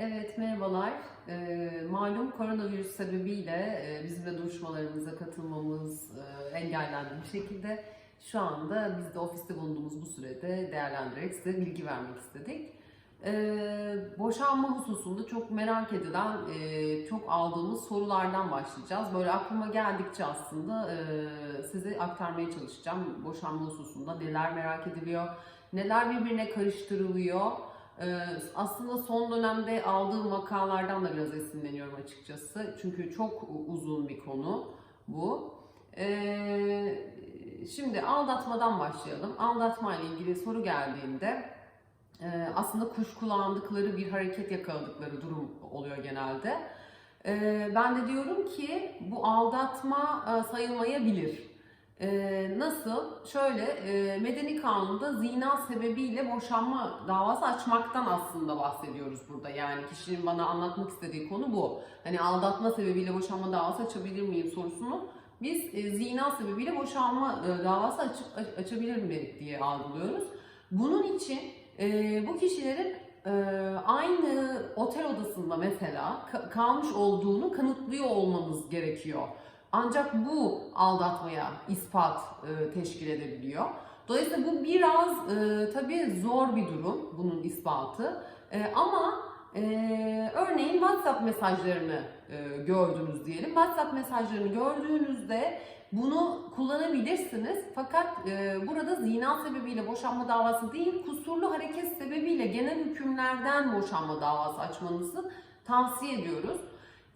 Evet, merhabalar. Ee, malum koronavirüs sebebiyle e, bizim de duruşmalarımıza katılmamız e, engellendi bir şekilde. Şu anda biz de ofiste bulunduğumuz bu sürede değerlendirerek size bilgi vermek istedik. Ee, boşanma hususunda çok merak edilen, e, çok aldığımız sorulardan başlayacağız. Böyle aklıma geldikçe aslında e, size aktarmaya çalışacağım. Boşanma hususunda neler merak ediliyor, neler birbirine karıştırılıyor. Ee, aslında son dönemde aldığım vakalardan da biraz esinleniyorum açıkçası. Çünkü çok uzun bir konu bu. Ee, şimdi aldatmadan başlayalım. Aldatma ile ilgili soru geldiğinde e, aslında kuşkulandıkları bir hareket yakaladıkları durum oluyor genelde. Ee, ben de diyorum ki bu aldatma e, sayılmayabilir. Ee, nasıl? Şöyle, e, medeni kanunda zina sebebiyle boşanma davası açmaktan aslında bahsediyoruz burada. Yani kişinin bana anlatmak istediği konu bu. Hani aldatma sebebiyle boşanma davası açabilir miyim sorusunu biz e, zina sebebiyle boşanma e, davası açıp aç- açabilir mi diye algılıyoruz. Bunun için e, bu kişilerin e, aynı otel odasında mesela ka- kalmış olduğunu kanıtlıyor olmanız gerekiyor. Ancak bu aldatmaya ispat e, teşkil edebiliyor. Dolayısıyla bu biraz e, tabii zor bir durum bunun ispatı. E, ama e, örneğin WhatsApp mesajlarını e, gördünüz diyelim. WhatsApp mesajlarını gördüğünüzde bunu kullanabilirsiniz. Fakat e, burada zina sebebiyle boşanma davası değil, kusurlu hareket sebebiyle genel hükümlerden boşanma davası açmanızı tavsiye ediyoruz.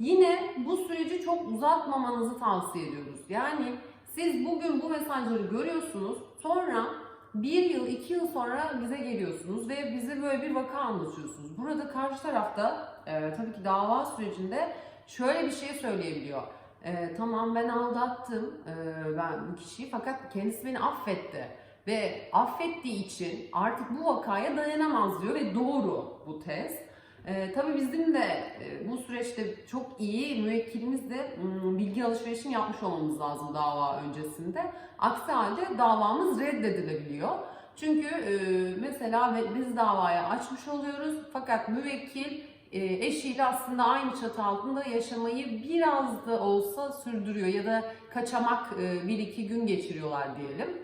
Yine bu süreci çok uzatmamanızı tavsiye ediyoruz. Yani siz bugün bu mesajları görüyorsunuz, sonra bir yıl, iki yıl sonra bize geliyorsunuz ve bize böyle bir vaka anlatıyorsunuz. Burada karşı tarafta e, tabii ki dava sürecinde şöyle bir şey söyleyebiliyor. E, tamam ben aldattım e, ben bu kişiyi fakat kendisi beni affetti. Ve affettiği için artık bu vakaya dayanamaz diyor ve doğru bu tez. Ee, tabii bizim de e, bu süreçte çok iyi müvekkilimizle mm, bilgi alışverişini yapmış olmamız lazım dava öncesinde. Aksi halde davamız reddedilebiliyor. Çünkü e, mesela biz davayı açmış oluyoruz fakat müvekkil e, eşiyle aslında aynı çatı altında yaşamayı biraz da olsa sürdürüyor ya da kaçamak e, bir iki gün geçiriyorlar diyelim.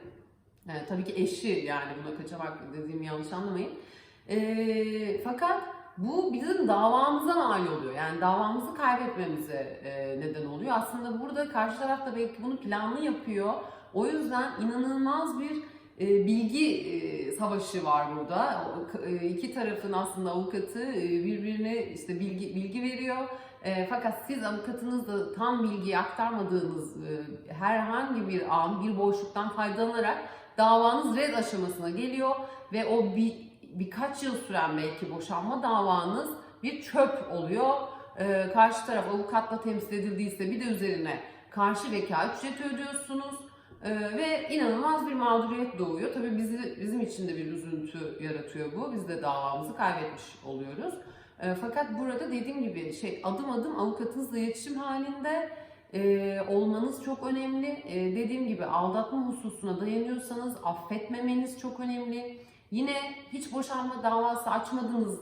E, tabii ki eşi yani buna kaçamak dediğimi yanlış anlamayın. E, fakat bu bizim davamıza mal oluyor. Yani davamızı kaybetmemize e, neden oluyor. Aslında burada karşı taraf da belki bunu planlı yapıyor. O yüzden inanılmaz bir e, bilgi e, savaşı var burada. E, iki tarafın aslında avukatı e, birbirine işte bilgi bilgi veriyor. E, fakat siz avukatınızla tam bilgiyi aktarmadığınız e, herhangi bir an bir boşluktan faydalanarak davanız red aşamasına geliyor ve o bir birkaç yıl süren belki boşanma davanız bir çöp oluyor. Ee, karşı taraf avukatla temsil edildiyse bir de üzerine karşı vekalet ücreti ödüyorsunuz. Ee, ve inanılmaz bir mağduriyet doğuyor. Tabii bizi, bizim için de bir üzüntü yaratıyor bu. Biz de davamızı kaybetmiş oluyoruz. Ee, fakat burada dediğim gibi şey adım adım avukatınızla iletişim halinde e, olmanız çok önemli. E, dediğim gibi aldatma hususuna dayanıyorsanız affetmemeniz çok önemli. Yine hiç boşanma davası açmadığınız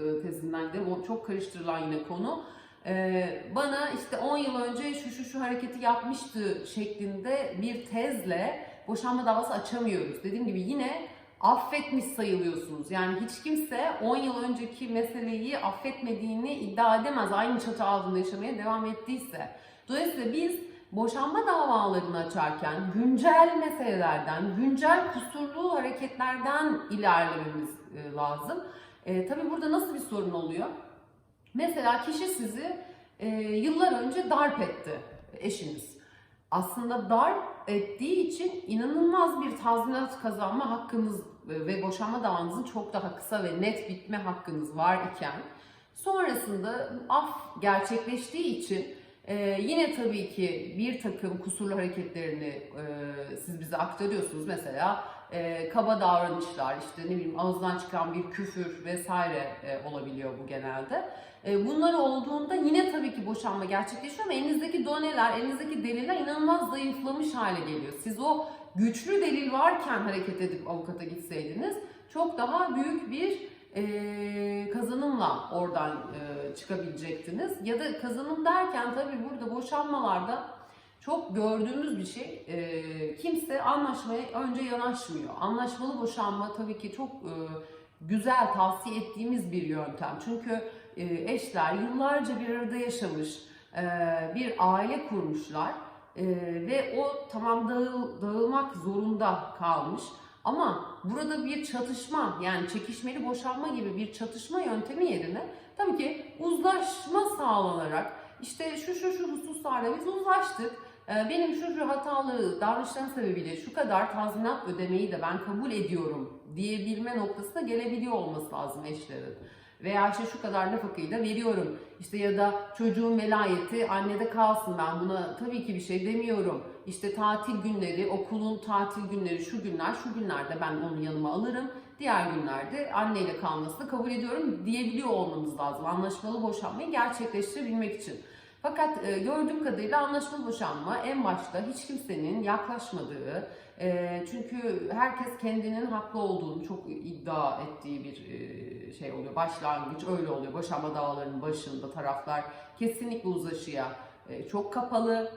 e, tezinden gidelim. O çok karıştırılan yine konu. Ee, bana işte 10 yıl önce şu şu şu hareketi yapmıştı şeklinde bir tezle boşanma davası açamıyoruz. Dediğim gibi yine affetmiş sayılıyorsunuz. Yani hiç kimse 10 yıl önceki meseleyi affetmediğini iddia edemez. Aynı çatı altında yaşamaya devam ettiyse. Dolayısıyla biz boşanma davalarını açarken güncel meselelerden, güncel kusurlu hareketlerden ilerlememiz e, lazım. E, tabii burada nasıl bir sorun oluyor? Mesela kişi sizi e, yıllar önce darp etti eşiniz. Aslında darp ettiği için inanılmaz bir tazminat kazanma hakkınız ve boşanma davanızın çok daha kısa ve net bitme hakkınız var iken sonrasında af gerçekleştiği için ee, yine tabii ki bir takım kusurlu hareketlerini e, siz bize aktarıyorsunuz. Mesela e, kaba davranışlar, işte ne bileyim ağızdan çıkan bir küfür vesaire e, olabiliyor bu genelde. E, bunlar olduğunda yine tabii ki boşanma gerçekleşiyor ama elinizdeki doneler, elinizdeki deliller inanılmaz zayıflamış hale geliyor. Siz o güçlü delil varken hareket edip avukata gitseydiniz çok daha büyük bir kazanım kazanımla oradan çıkabilecektiniz. Ya da kazanım derken tabii burada boşanmalarda çok gördüğümüz bir şey. kimse anlaşmaya önce yanaşmıyor. Anlaşmalı boşanma tabii ki çok güzel tavsiye ettiğimiz bir yöntem. Çünkü eşler yıllarca bir arada yaşamış, bir aile kurmuşlar ve o tamam dağıl, dağılmak zorunda kalmış. Ama burada bir çatışma yani çekişmeli boşanma gibi bir çatışma yöntemi yerine tabii ki uzlaşma sağlanarak işte şu şu şu hususlarda biz uzlaştık. Ee, Benim şu şu hatalı davranışlarım sebebiyle şu kadar tazminat ödemeyi de ben kabul ediyorum diyebilme noktasına gelebiliyor olması lazım eşlerin. Veya işte şu kadar nafakayı da veriyorum. İşte ya da çocuğun velayeti annede kalsın ben buna tabii ki bir şey demiyorum. İşte tatil günleri, okulun tatil günleri şu günler, şu günlerde ben onu yanıma alırım. Diğer günlerde anneyle kalmasını kabul ediyorum diyebiliyor olmamız lazım. Anlaşmalı boşanmayı gerçekleştirebilmek için. Fakat e, gördüğüm kadarıyla anlaşmalı boşanma en başta hiç kimsenin yaklaşmadığı, e, çünkü herkes kendinin haklı olduğunu çok iddia ettiği bir e, şey oluyor. Başlangıç öyle oluyor. Boşanma davalarının başında taraflar kesinlikle uzlaşıya e, çok kapalı.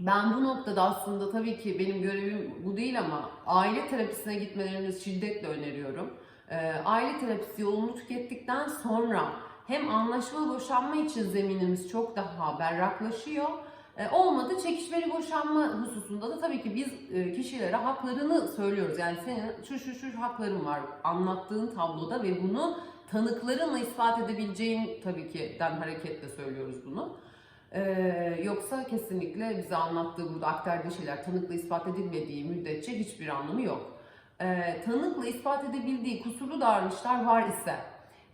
Ben bu noktada aslında tabii ki benim görevim bu değil ama aile terapisine gitmelerinizi şiddetle öneriyorum. E, aile terapisi yolunu tükettikten sonra hem anlaşmalı boşanma için zeminimiz çok daha berraklaşıyor. E, olmadı çekişmeli boşanma hususunda da tabii ki biz e, kişilere haklarını söylüyoruz. Yani senin şu şu şu hakların var anlattığın tabloda ve bunu tanıklarınla ispat edebileceğin tabii ki den hareketle söylüyoruz bunu. Ee, yoksa kesinlikle bize anlattığı burada aktardığı şeyler tanıkla ispat edilmediği müddetçe hiçbir anlamı yok. Ee, tanıkla ispat edebildiği kusurlu davranışlar var ise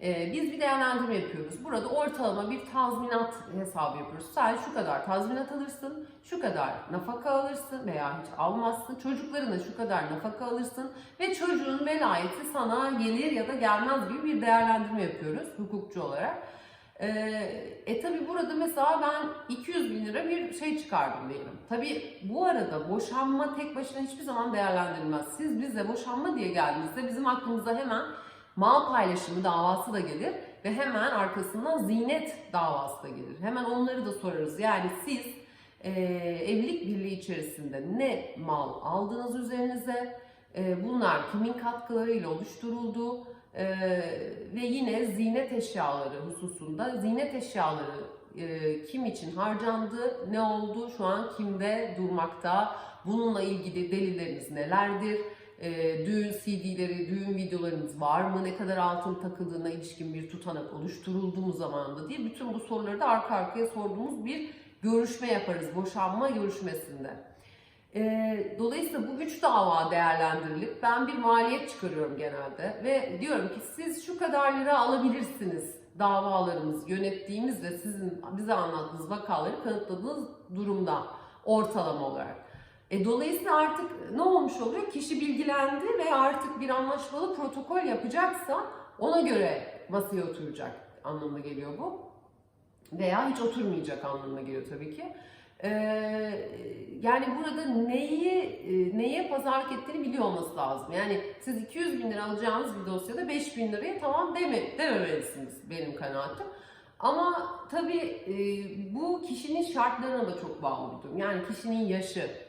biz bir değerlendirme yapıyoruz. Burada ortalama bir tazminat hesabı yapıyoruz. Sen şu kadar tazminat alırsın, şu kadar nafaka alırsın veya hiç almazsın. Çocuklarına şu kadar nafaka alırsın ve çocuğun velayeti sana gelir ya da gelmez gibi bir değerlendirme yapıyoruz hukukçu olarak. Ee, e tabi burada mesela ben 200 bin lira bir şey çıkardım diyelim. Tabi bu arada boşanma tek başına hiçbir zaman değerlendirilmez. Siz bize boşanma diye geldiğinizde bizim aklımıza hemen mal paylaşımı davası da gelir ve hemen arkasından zinet davası da gelir. Hemen onları da sorarız. Yani siz e, evlilik birliği içerisinde ne mal aldınız üzerinize, e, bunlar kimin katkılarıyla oluşturuldu, ee, ve yine zinet eşyaları hususunda zinet eşyaları e, kim için harcandı, ne oldu, şu an kimde durmakta, bununla ilgili delilleriniz nelerdir, e, düğün CD'leri, düğün videolarınız var mı, ne kadar altın takıldığına ilişkin bir tutanak oluşturuldu mu zamanında diye bütün bu soruları da arka arkaya sorduğumuz bir görüşme yaparız boşanma görüşmesinde. E, dolayısıyla bu üç dava değerlendirilip ben bir maliyet çıkarıyorum genelde ve diyorum ki siz şu kadar lira alabilirsiniz davalarımız yönettiğimiz ve sizin bize anlattığınız vakaları kanıtladığınız durumda ortalama olarak. E, dolayısıyla artık ne olmuş oluyor? Kişi bilgilendi ve artık bir anlaşmalı protokol yapacaksa ona göre masaya oturacak anlamına geliyor bu. Veya hiç oturmayacak anlamına geliyor tabii ki. Ee, yani burada neyi e, neye pazarlık ettiğini biliyor olması lazım. Yani siz 200 bin lira alacağınız bir dosyada 5 bin liraya tamam deme, dememelisiniz benim kanaatim. Ama tabii e, bu kişinin şartlarına da çok bağlı bir durum. Yani kişinin yaşı.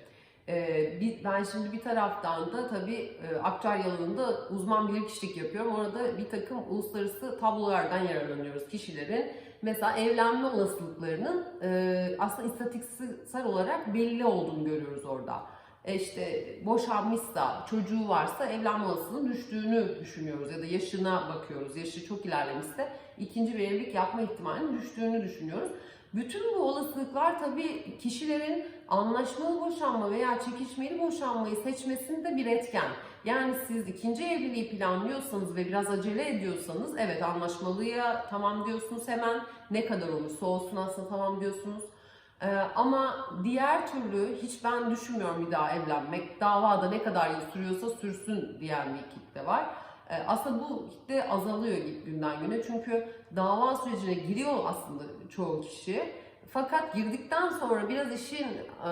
E, ben şimdi bir taraftan da tabii aktüel alanında uzman bilirkişilik yapıyorum. Orada bir takım uluslararası tablolardan yararlanıyoruz kişilerin mesela evlenme olasılıklarının e, aslında istatistiksel olarak belli olduğunu görüyoruz orada. E işte boşanmışsa, çocuğu varsa evlenme olasılığının düştüğünü düşünüyoruz ya da yaşına bakıyoruz. Yaşı çok ilerlemişse ikinci bir evlilik yapma ihtimalinin düştüğünü düşünüyoruz. Bütün bu olasılıklar tabii kişilerin anlaşmalı boşanma veya çekişmeli boşanmayı seçmesinde bir etken. Yani siz ikinci evliliği planlıyorsanız ve biraz acele ediyorsanız evet anlaşmalıya tamam diyorsunuz hemen ne kadar olursa olsun aslında tamam diyorsunuz. Ee, ama diğer türlü hiç ben düşünmüyorum bir daha evlenmek. Davada ne kadar yıl sürüyorsa sürsün diyen bir kitle var. Ee, aslında bu kitle azalıyor günden güne çünkü dava sürecine giriyor aslında çoğu kişi. Fakat girdikten sonra biraz işin e,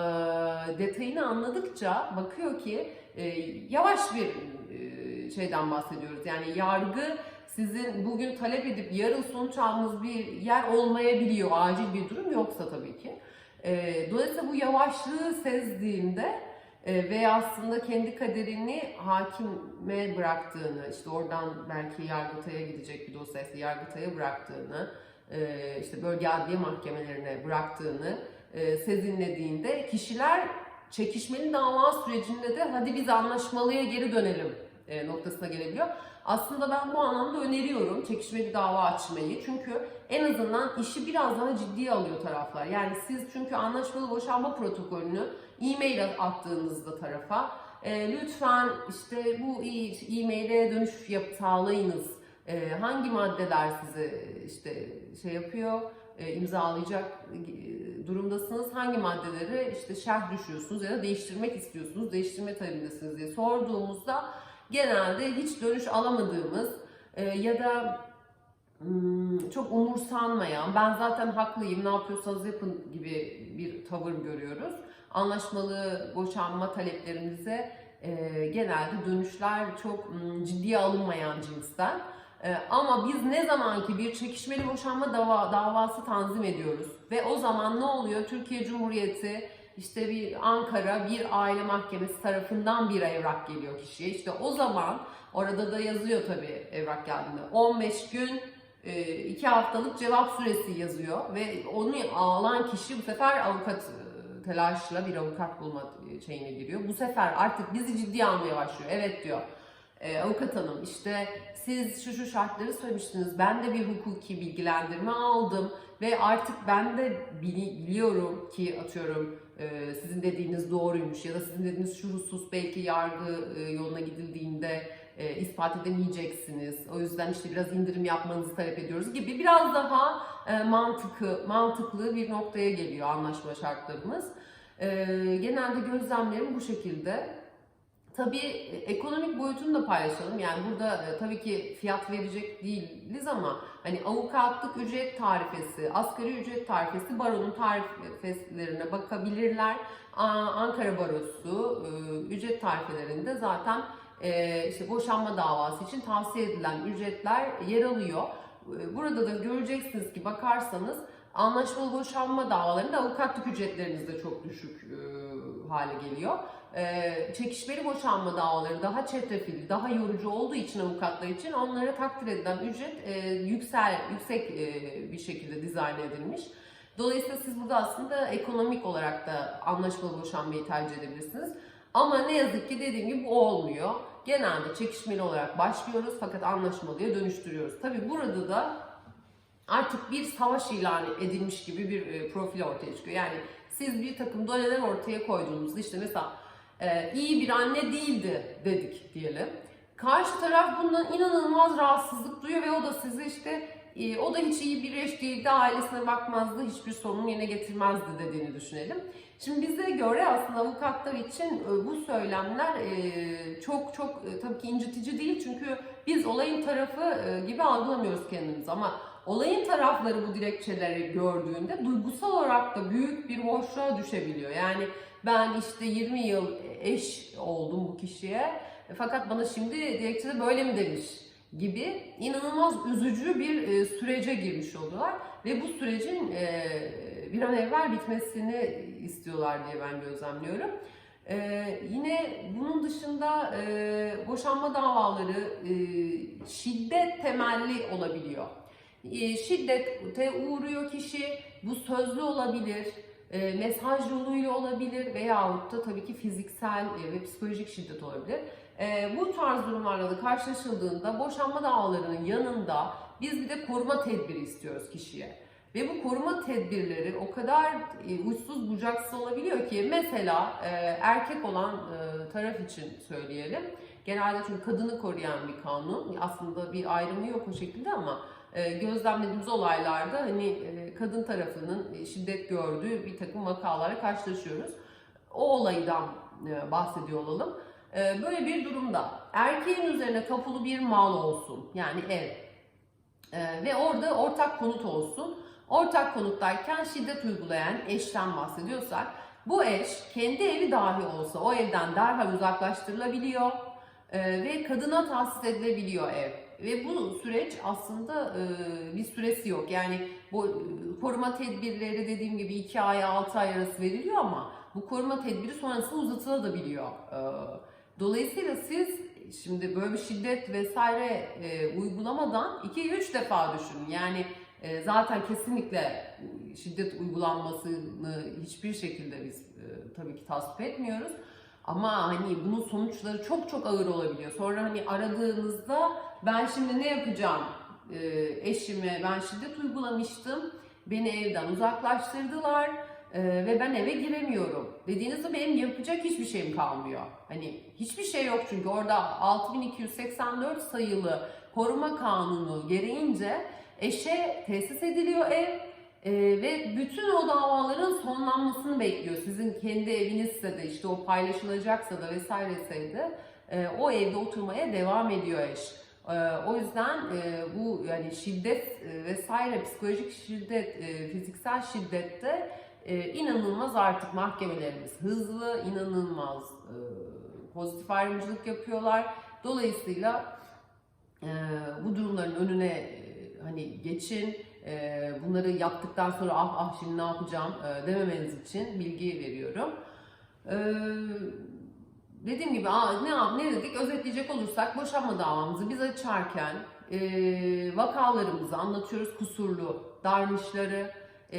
detayını anladıkça bakıyor ki e, yavaş bir e, şeyden bahsediyoruz. Yani yargı sizin bugün talep edip yarın sonuç aldığınız bir yer olmayabiliyor. Acil bir durum yoksa tabii ki. Dolayısıyla bu yavaşlığı sezdiğinde e, ve aslında kendi kaderini hakime bıraktığını, işte oradan belki Yargıtay'a gidecek bir dosyaysa Yargıtay'a bıraktığını, e, işte bölge adliye mahkemelerine bıraktığını e, sezinlediğinde kişiler çekişmeli dava sürecinde de hadi biz anlaşmalıya geri dönelim e, noktasına gelebiliyor. Aslında ben bu anlamda öneriyorum çekişmeli dava açmayı. Çünkü en azından işi biraz daha ciddiye alıyor taraflar. Yani siz çünkü anlaşmalı boşanma protokolünü e-mail attığınızda tarafa e, lütfen işte bu e- e-maile dönüş yap sağlayınız. E, hangi maddeler sizi işte şey yapıyor, e, imzalayacak e, durumdasınız. Hangi maddeleri işte şerh düşüyorsunuz ya da değiştirmek istiyorsunuz, değiştirme talebindesiniz diye sorduğumuzda genelde hiç dönüş alamadığımız e, ya da hmm, çok umursanmayan, ben zaten haklıyım ne yapıyorsanız yapın gibi bir tavır görüyoruz. Anlaşmalı boşanma taleplerimize e, genelde dönüşler çok hmm, ciddiye alınmayan cinsten. E, ama biz ne zamanki bir çekişmeli boşanma dava, davası tanzim ediyoruz ve o zaman ne oluyor? Türkiye Cumhuriyeti işte bir Ankara bir aile mahkemesi tarafından bir evrak geliyor kişiye. İşte o zaman orada da yazıyor tabii evrak geldiğinde 15 gün 2 haftalık cevap süresi yazıyor ve onu alan kişi bu sefer avukat e, telaşla bir avukat bulma şeyine giriyor. Bu sefer artık bizi ciddiye almaya başlıyor. Evet diyor e, avukat hanım işte siz şu şu şartları söylemiştiniz. Ben de bir hukuki bilgilendirme aldım ve artık ben de bili- biliyorum ki atıyorum e, sizin dediğiniz doğruymuş ya da sizin dediğiniz şu husus belki yargı e, yoluna gidildiğinde e, ispat edemeyeceksiniz. O yüzden işte biraz indirim yapmanızı talep ediyoruz gibi biraz daha e, mantıklı mantıklı bir noktaya geliyor anlaşma şartlarımız. E, genelde gözlemlerim bu şekilde. Tabii e, ekonomik boyutunu da paylaşalım. Yani burada e, tabii ki fiyat verecek değiliz ama hani avukatlık ücret tarifesi, asgari ücret tarifesi baronun tarifelerine bakabilirler. Aa, Ankara Barosu e, ücret tarifelerinde zaten e, işte boşanma davası için tavsiye edilen ücretler yer alıyor. E, Burada da göreceksiniz ki bakarsanız anlaşmalı boşanma davalarında avukatlık ücretleriniz de çok düşük e, hale geliyor. E, çekişmeli boşanma davaları daha çetrefilli, daha yorucu olduğu için avukatlar için onlara takdir edilen ücret e, yüksel, yüksek e, bir şekilde dizayn edilmiş. Dolayısıyla siz burada aslında ekonomik olarak da anlaşmalı boşanmayı tercih edebilirsiniz. Ama ne yazık ki dediğim gibi bu olmuyor. Genelde çekişmeli olarak başlıyoruz fakat anlaşmalıya dönüştürüyoruz. Tabi burada da artık bir savaş ilan edilmiş gibi bir e, profil ortaya çıkıyor. Yani siz bir takım doneler ortaya koyduğunuzda işte mesela e, iyi bir anne değildi dedik diyelim. Karşı taraf bundan inanılmaz rahatsızlık duyuyor ve o da sizi işte e, o da hiç iyi bir eş değildi, ailesine bakmazdı, hiçbir sorunu yerine getirmezdi dediğini düşünelim. Şimdi bize göre aslında avukatlar için e, bu söylemler e, çok çok e, tabii ki incitici değil. Çünkü biz olayın tarafı gibi algılamıyoruz kendimizi. Ama olayın tarafları bu dilekçeleri gördüğünde duygusal olarak da büyük bir boşluğa düşebiliyor. Yani ben işte 20 yıl eş oldum bu kişiye fakat bana şimdi dilekçede böyle mi demiş gibi inanılmaz üzücü bir sürece girmiş oluyorlar. Ve bu sürecin bir an evvel bitmesini istiyorlar diye ben gözlemliyorum. E, yine bunun dışında e, boşanma davaları e, şiddet temelli olabiliyor. E, şiddete uğruyor kişi, bu sözlü olabilir, e, mesaj yoluyla olabilir veyahut da tabii ki fiziksel e, ve psikolojik şiddet olabilir. E, bu tarz durumlarla da karşılaşıldığında boşanma davalarının yanında biz bir de koruma tedbiri istiyoruz kişiye. Ve bu koruma tedbirleri o kadar e, uçsuz bucaksız olabiliyor ki mesela e, erkek olan e, taraf için söyleyelim. Genelde çünkü kadını koruyan bir kanun. Aslında bir ayrımı yok o şekilde ama e, gözlemlediğimiz olaylarda hani kadın tarafının şiddet gördüğü bir takım vakalara karşılaşıyoruz. O olaydan bahsediyor olalım. Böyle bir durumda erkeğin üzerine kapılı bir mal olsun yani ev ve orada ortak konut olsun. Ortak konuttayken şiddet uygulayan eşten bahsediyorsak bu eş kendi evi dahi olsa o evden derhal uzaklaştırılabiliyor e, ve kadına tahsis edilebiliyor ev. Ve bu süreç aslında e, bir süresi yok. Yani bu e, koruma tedbirleri dediğim gibi 2 ay 6 ay arası veriliyor ama bu koruma tedbiri sonrasında uzatılabiliyor. Dolayısıyla siz şimdi böyle bir şiddet vesaire uygulamadan 2-3 defa düşünün. Yani e, zaten kesinlikle şiddet uygulanmasını hiçbir şekilde biz e, tabii ki tasvip etmiyoruz. Ama hani bunun sonuçları çok çok ağır olabiliyor. Sonra hani aradığınızda ben şimdi ne yapacağım? E, eşime ben şiddet uygulamıştım. Beni evden uzaklaştırdılar e, ve ben eve giremiyorum. Dediğinizde benim yapacak hiçbir şeyim kalmıyor. Hani hiçbir şey yok çünkü orada 6284 sayılı koruma kanunu gereğince eşe tesis ediliyor ev ee, ve bütün o davaların sonlanmasını bekliyor. Sizin kendi evinizse de işte o paylaşılacaksa da vesairese de e, o evde oturmaya devam ediyor eş. E, o yüzden e, bu yani şiddet e, vesaire psikolojik şiddet, e, fiziksel şiddette e, inanılmaz artık mahkemelerimiz hızlı, inanılmaz e, pozitif ayrımcılık yapıyorlar. Dolayısıyla e, bu durumların önüne e, hani geçin, e, bunları yaptıktan sonra ah ah şimdi ne yapacağım e, dememeniz için bilgi veriyorum. E, dediğim gibi aa, ne ne dedik özetleyecek olursak boşanma davamızı biz açarken e, vakalarımızı anlatıyoruz kusurlu davranışları e,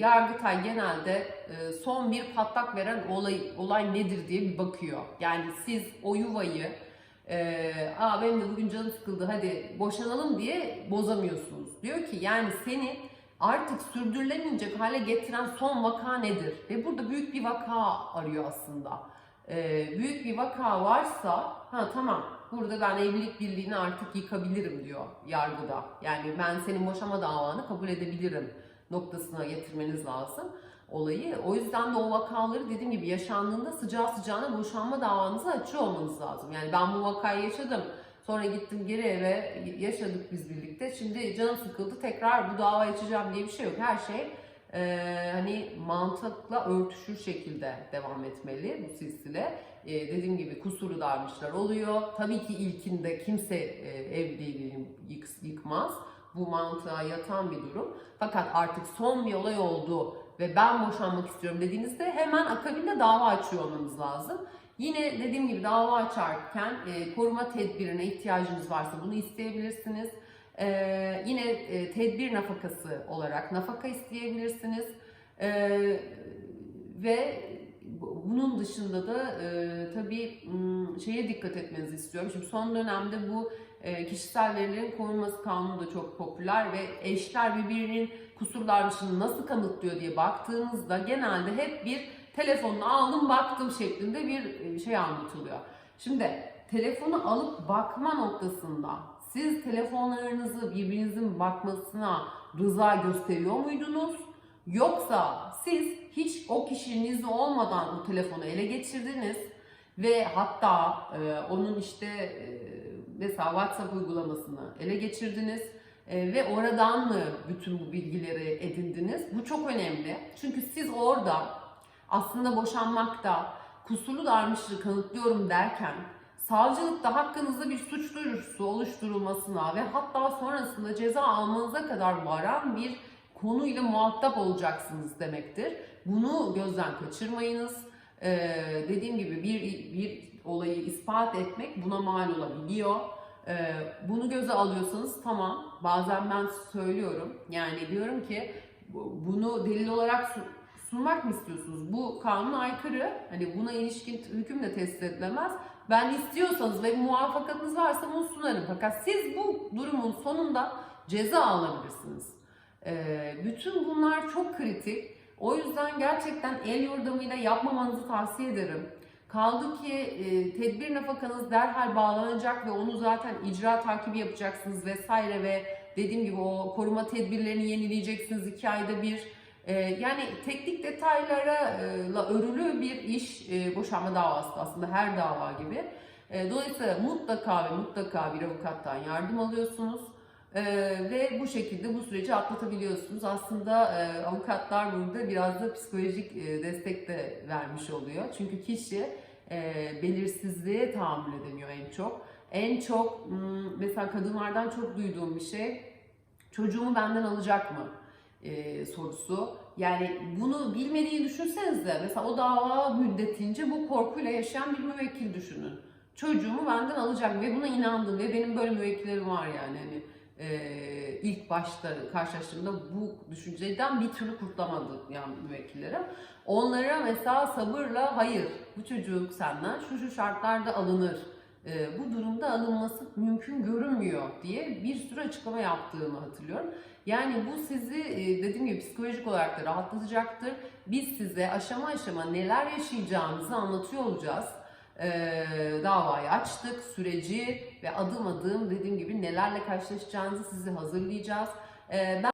Yargıtay genelde e, son bir patlak veren olay olay nedir diye bir bakıyor. Yani siz o yuvayı e, aa benim de bugün canım sıkıldı hadi boşanalım diye bozamıyorsunuz. Diyor ki yani seni artık sürdürülemeyecek hale getiren son vaka nedir? Ve burada büyük bir vaka arıyor aslında. E, büyük bir vaka varsa ha tamam burada ben evlilik birliğini artık yıkabilirim diyor yargıda. Yani ben senin boşama davanı kabul edebilirim noktasına getirmeniz lazım olayı. O yüzden de o vakaları dediğim gibi yaşandığında sıcağı sıcağına boşanma davanızı açıyor olmanız lazım. Yani ben bu vakayı yaşadım. Sonra gittim geri eve yaşadık biz birlikte. Şimdi canım sıkıldı tekrar bu davayı açacağım diye bir şey yok. Her şey e, hani mantıkla örtüşür şekilde devam etmeli bu silsile. E, dediğim gibi kusurlu davranışlar oluyor. Tabii ki ilkinde kimse e, evliliğini yık, yıkmaz. Bu mantığa yatan bir durum. Fakat artık son bir olay oldu ve ben boşanmak istiyorum dediğinizde hemen akabinde dava açıyor olmanız lazım. Yine dediğim gibi dava açarken e, koruma tedbirine ihtiyacınız varsa bunu isteyebilirsiniz. E, yine e, tedbir nafakası olarak nafaka isteyebilirsiniz. E, ve bu- bunun dışında da e, tabii şeye dikkat etmenizi istiyorum. Şimdi son dönemde bu kişisel verilerin korunması kanunu da çok popüler ve eşler birbirinin kusur davranışını nasıl kanıtlıyor diye baktığınızda genelde hep bir telefonunu aldım baktım şeklinde bir e, şey anlatılıyor. Şimdi telefonu alıp bakma noktasında siz telefonlarınızı birbirinizin bakmasına rıza gösteriyor muydunuz? Yoksa siz hiç o kişinin olmadan bu telefonu ele geçirdiniz ve hatta e, onun işte e, mesela WhatsApp uygulamasını ele geçirdiniz e, ve oradan mı bütün bu bilgileri edindiniz? Bu çok önemli. Çünkü siz orada aslında boşanmakta kusurlu davranışı kanıtlıyorum derken savcılıkta hakkınızda bir suç duyurusu oluşturulmasına ve hatta sonrasında ceza almanıza kadar varan bir konuyla muhatap olacaksınız demektir. Bunu gözden kaçırmayınız. Ee, dediğim gibi bir, bir olayı ispat etmek buna mal olabiliyor. Ee, bunu göze alıyorsanız tamam. Bazen ben söylüyorum. Yani diyorum ki bu- bunu delil olarak su- sunmak mı istiyorsunuz? Bu kanuna aykırı. Hani buna ilişkin hüküm de tespit edilemez. Ben istiyorsanız ve muvaffakatınız varsa bunu sunarım. Fakat siz bu durumun sonunda ceza alabilirsiniz. Ee, bütün bunlar çok kritik. O yüzden gerçekten el yordamıyla yapmamanızı tavsiye ederim. Kaldı ki e, tedbir nafakanız derhal bağlanacak ve onu zaten icra takibi yapacaksınız vesaire ve dediğim gibi o koruma tedbirlerini yenileyeceksiniz iki ayda bir. E, yani teknik detaylara örülü bir iş e, boşanma davası aslında her dava gibi. E, dolayısıyla mutlaka ve mutlaka bir avukattan yardım alıyorsunuz. Ee, ve bu şekilde bu süreci atlatabiliyorsunuz. Aslında e, avukatlar burada biraz da psikolojik e, destek de vermiş oluyor. Çünkü kişi e, belirsizliğe tahammül edemiyor en çok. En çok hmm, mesela kadınlardan çok duyduğum bir şey çocuğumu benden alacak mı Ee, sorusu. Yani bunu bilmediğini düşünsenize mesela o dava müddetince bu korkuyla yaşayan bir müvekkil düşünün. Çocuğumu benden alacak ve buna inandım ve benim böyle müvekkillerim var yani hani e, ilk başta karşılaştığımda bu düşünceden bir türlü kurtulamadı yani müvekkillerim. Onlara mesela sabırla hayır bu çocuk senden şu şu şartlarda alınır. e, bu durumda alınması mümkün görünmüyor diye bir sürü açıklama yaptığımı hatırlıyorum. Yani bu sizi e, dediğim gibi psikolojik olarak da rahatlatacaktır. Biz size aşama aşama neler yaşayacağınızı anlatıyor olacağız. Ee, davayı açtık, süreci ve adım adım dediğim gibi nelerle karşılaşacağınızı sizi hazırlayacağız. Ben